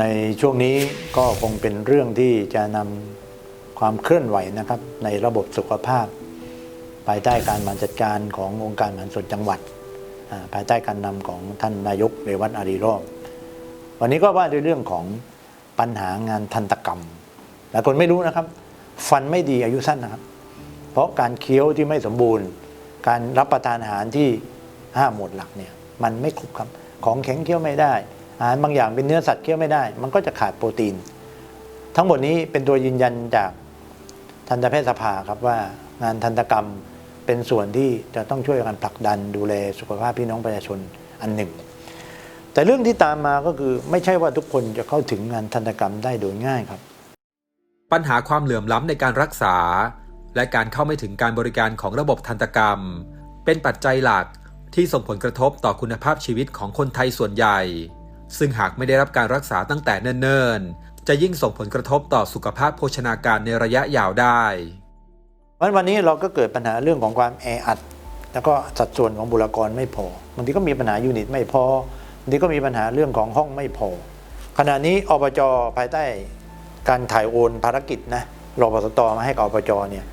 ในช่วงนี้ก็คงเป็นเรื่องที่จะนำความเคลื่อนไหวนะครับ ในระบบสุขภาพ ภายใต้การบริหารจัดการขององค์การบริหารส่วนจังหวัด ภายใต้การนำของท่านนายกเรวัตอารีรอบวันนี้ก็ว่าด้วยเรื่องของปัญหางานทันตกรรมหลายคนไม่รู้นะครับ ฟันไม่ดีอายุสั้นนะครับ เพราะการเคี้ยวที่ไม่สมบูรณ์ การรับประทานอาหารที่ห้าหมวดหลักเนี่ยมันไม่ครบครับของแข็งเคี้ยวไม่ได้ อาหารบางอย่างเป็นเนื้อสัตว์เคี้ยวไม่ได้ มันก็จะขาดโปรตีน ทั้งหมดนี้เป็นตัวยืนยันจากทันตแพทยสภาครับว่างานทันตกรรมเป็นส่วนที่จะต้องช่วยกันผลักดันดูแลสุขภาพพี่น้องประชาชนอันหนึ่ง แต่เรื่องที่ตามมาก็คือไม่ใช่ว่าทุกคนจะเข้าถึงงานทันตกรรมได้โดยง่ายครับ ปัญหาความเหลื่อมล้ำในการรักษา และการเข้าไม่ถึงการบริการของระบบทันตกรรม เป็นปัจจัยหลักที่ส่งผลกระทบต่อคุณภาพชีวิตของคนไทยส่วนใหญ่ ซึ่งหากไม่ได้รับการรักษาตั้งแต่เนิ่นๆ จะยิ่งส่งผลกระทบต่อสุขภาพโภชนาการในระยะยาวได้วันวันนี้เราก็เกิดปัญหาเรื่องของความแออัด แล้วก็สัดส่วนของบุคลากรไม่พอบางทีก็มีปัญหายูนิตไม่พอบางทีก็มีปัญหาเรื่องของห้องไม่พอ ขณะนี้อบจภายใต้การถ่ายโอนภารกิจนะรปสตมาให้กับอบจเนี่ย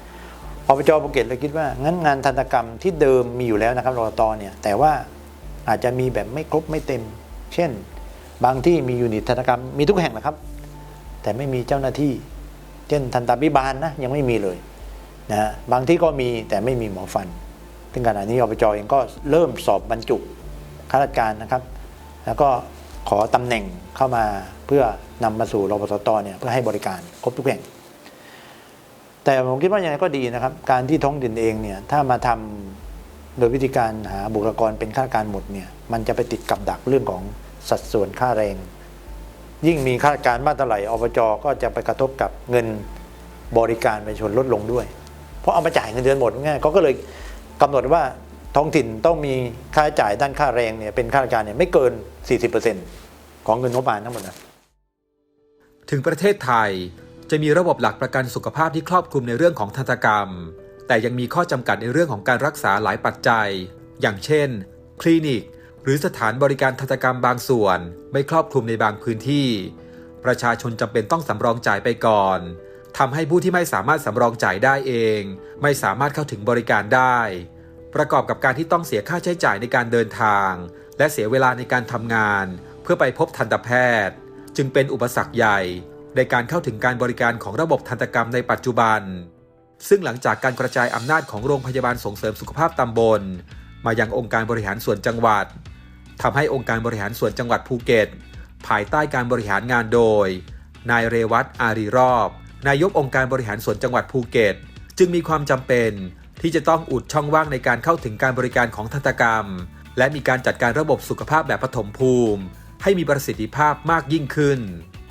อบจภูเก็ตเลยคิดว่างั้นงานทันตกรรมที่เดิมมีอยู่แล้วนะครับรปตเนี่ยแต่ว่าอาจจะมีแบบไม่ครบไม่เต็ม เช่น บางที่มียูนิตทันกรรมมีทุกแห่งนะครับ แต่ไม่มีเจ้าหน้าที่ เช่นทันตพิบาลนะยังไม่มีเลยนะบางที่ก็มีแต่ไม่มีหมอฟัน ซึ่งขณะนี้อบจเองก็เริ่มสอบบรรจุข้าราชการนะครับ แล้วก็ขอตำแหน่งเข้ามาเพื่อนำมาสู่รปสตเนี่ยเพื่อให้บริการครบทุกแห่ง แต่ผมคิดว่าอยังไงก็ดีนะครับ การที่ท้องถิ่นเองเนี่ยถ้ามาทำโดยวิธีการหาบุคลากรเป็นข้าราชการหมดเนี่ยมันจะไปติดกับดักเรื่องของ สัดส่วนค่าแรง ยิ่งมีข้าการมากเท่าไหร่อบจก็จะไปกระทบกับเงินบริการประชาชนลดลงด้วย เพราะเอามาจ่ายเงินเดือนหมดง่ายเขาก็เลยกำหนดว่าท้องถิ่นต้องมีค่าใช้จ่ายด้านค่าแรงเนี่ยเป็นข้าราชการเนี่ยไม่เกิน 40%ของเงินงบประมาณทั้งหมดนะถึงประเทศไทยจะมีระบบหลักประกันสุขภาพที่ครอบคลุมในเรื่องของทันตกรรม แต่ยังมีข้อจำกัดในเรื่องของการรักษาหลายปัจจัย อย่างเช่น คลินิก หรือสถานบริการทันตกรรมบางส่วนไม่ครอบคลุมในบางพื้นที่ ประชาชนจำเป็นต้องสำรองจ่ายไปก่อนทำให้ผู้ที่ไม่สามารถสำรองจ่ายได้เอง ไม่สามารถเข้าถึงบริการได้ ประกอบกับการที่ต้องเสียค่าใช้จ่ายในการเดินทาง และเสียเวลาในการทำงาน เพื่อไปพบทันตแพทย์ จึงเป็นอุปสรรคใหญ่ในการเข้าถึงการบริการของระบบทันตกรรมในปัจจุบัน ซึ่งหลังจากการกระจายอำนาจของโรงพยาบาลส่งเสริมสุขภาพตำบล มายังองค์การบริหารส่วนจังหวัดทำให้องค์การบริหารส่วนจังหวัดภูเก็ต ภายใต้การบริหารงานโดย นายเรวัตอารีรอบ นายกองค์การบริหารส่วนจังหวัดภูเก็ต จึงมีความจำเป็นที่จะต้องอุดช่องว่างในการเข้าถึงการบริการของทันตกรรม และมีการจัดการระบบสุขภาพแบบปฐมภูมิ ให้มีประสิทธิภาพมากยิ่งขึ้น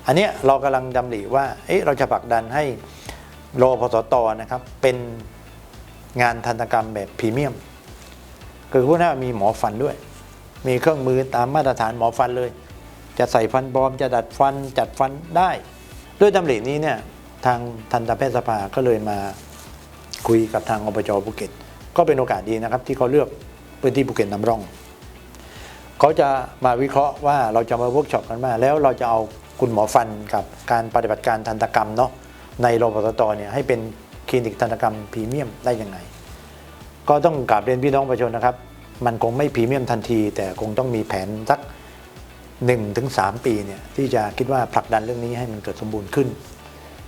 อันนี้เรากำลังดำริว่าเเราจะผลักดันให้รอพสตนะครับเป็นงานทันตกรรมแบบพรีเมียม คือพวกนั้นมีหมอฟันด้วย มีเครื่องมือตามมาตรฐานหมอฟันเลย จะใส่ฟันปลอมจะดัดฟันจัดฟันได้ ด้วยดำรินี้เนี่ยทางทันตแพทยสภาก็เลยมาคุยกับทางอบจภูเก็ต ก็เป็นโอกาสดีนะครับที่เขาเลือกพื้นที่ภูเก็ตนำร่องเขาจะมาวิเคราะห์ว่าเราจะมาเวิร์กช็อปกันมาแล้วเราจะเอาคุณหมอฟันกับการปฏิบัติการทันตกรรมเนาะในรพสตเนี่ยให้เป็นคลินิกทันตกรรมพรีเมียมได้ยังไง ก็ต้องกราบเรียนพี่น้องประชาชนนะครับ มันคงไม่พรีเมียมทันที แต่คงต้องมีแผนสัก1-3ถึง3ปีเนี่ยที่จะคิดว่าผลักดันเรื่องนี้ให้มันเกิดสมบูรณ์ขึ้น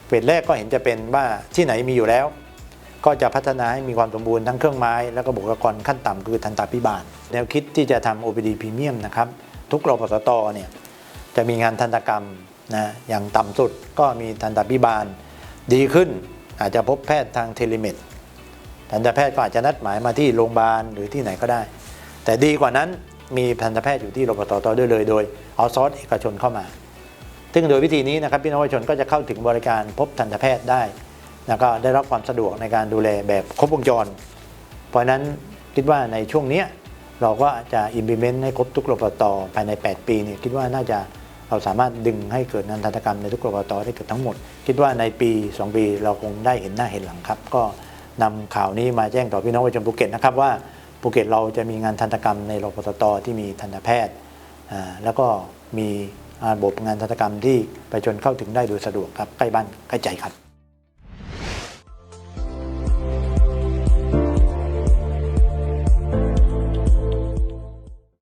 เฟสแรกก็เห็นจะเป็นว่าที่ไหนมีอยู่แล้ว ก็จะพัฒนาให้มีความสมบูรณ์ทั้งเครื่องไม้ แล้วก็บุคลากรขั้นต่ำคือทันตาพิบาล แนวคิดที่จะทำ OPD พรีเมียมนะครับทุกรปสตเนี่ยจะมีงานทันตกรรมนะอย่างต่ำสุดก็มีทันตาพิบาลดีขึ้นอาจจะพบแพทย์ทางเทเลเมด ทันตแพทย์ก็อาจจะนัดหมายมาที่โรงพยาบาลหรือที่ไหนก็ได้ แต่ดีกว่านั้นมีทันตแพทย์อยู่ที่โรปสตด้วยเลย โดยเอาซอสเอกชนเข้ามา ซึ่งโดยวิธีนี้นะครับพี่น้องประชาชนก็จะเข้าถึงบริการพบทันตแพทย์ได้ แล้วก็ได้รับความสะดวกในการดูแลแบบครบวงจร เพราะนั้นคิดว่าในช่วงนี้เราก็จะ implement ให้ครบทุกโรปตภายใน 8 ปีเนี่ยคิดว่าน่าจะเราสามารถดึงให้เกิดนทันตกรรมในทุกโรปตได้เกิดทั้งหมด คิดว่าในปี 2 ปีเราคงได้เห็นหน้าเห็นหลังครับก็ นำข่าวนี้มาแจ้งต่อพี่น้องประชาชนภูเก็ตนะครับว่าภูเก็ตเราจะมีงานทันตกรรมในรปตที่มีทันตแพทย์ แล้วก็มีระบบงานทันตกรรมที่ประชาชนเข้าถึงได้โดยสะดวกครับใกล้บ้านใกล้ใจครับ